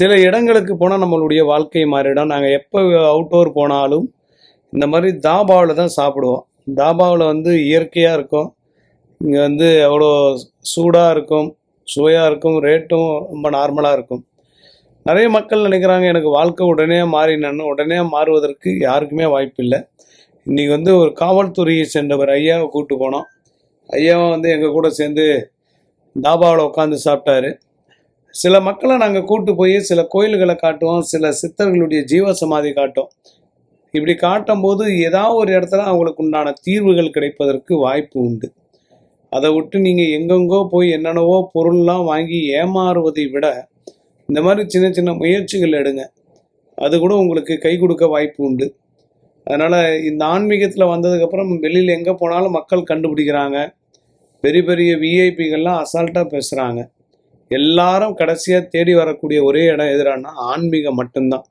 சில இடங்களுக்கு போனால் நம்மளுடைய வாழ்க்கை மாறிடும். நாங்கள் எப்போ அவுட்டோர் போனாலும் இந்த மாதிரி தாபாவில் தான் சாப்பிடுவோம். தாபாவில் வந்து இயற்கையாக இருக்கும். இங்கே வந்து அவ்வளோ சூடாக இருக்கும் சுவையாக இருக்கும் ரேட்டும் ரொம்ப நார்மலாக இருக்கும். நிறைய மக்கள் நினைக்கிறாங்க எனக்கு வாழ்க்கை உடனே மாறினு உடனே மாறுவதற்கு யாருக்குமே வாய்ப்பு இல்லை இன்றைக்கி வந்து ஒரு காவல்துறையை சென்றவர் ஐயாவை கூப்பிட்டு போனோம். ஐயாவை வந்து எங்கள் கூட சேர்ந்து தாபாவில் உட்காந்து சாப்பிட்டாரு. சில மக்களை நாங்கள் கூட்டு போய் சில கோயில்களை காட்டுவோம் சில சித்தர்களுடைய ஜீவ சமாதி காட்டும் இப்படி காட்டும்போது ஏதாவது ஒரு இடத்துல அவங்களுக்கு உண்டான தீர்வுகள் கிடைப்பதற்கு வாய்ப்பு உண்டு. அதை விட்டு நீங்கள் எங்கெங்கோ போய் என்னென்னவோ பொருள்லாம் வாங்கி ஏமாறுவதை விட இந்த மாதிரி சின்ன சின்ன முயற்சிகள் எடுங்க. அது கூட உங்களுக்கு கை கொடுக்க வாய்ப்பு உண்டு. அதனால் இந்த ஆன்மீகத்தில் வந்ததுக்கப்புறம் வெளியில் எங்கே போனாலும் மக்கள் கண்டுபிடிக்கிறாங்க. பெரிய பெரிய விஐபிகள்லாம் அசால்ட்டாக பேசுகிறாங்க எல்லாரும் கடைசியாக தேடி வரக்கூடிய ஒரே இடம் எதிரானா ஆன்மீகம் மட்டும்தான்.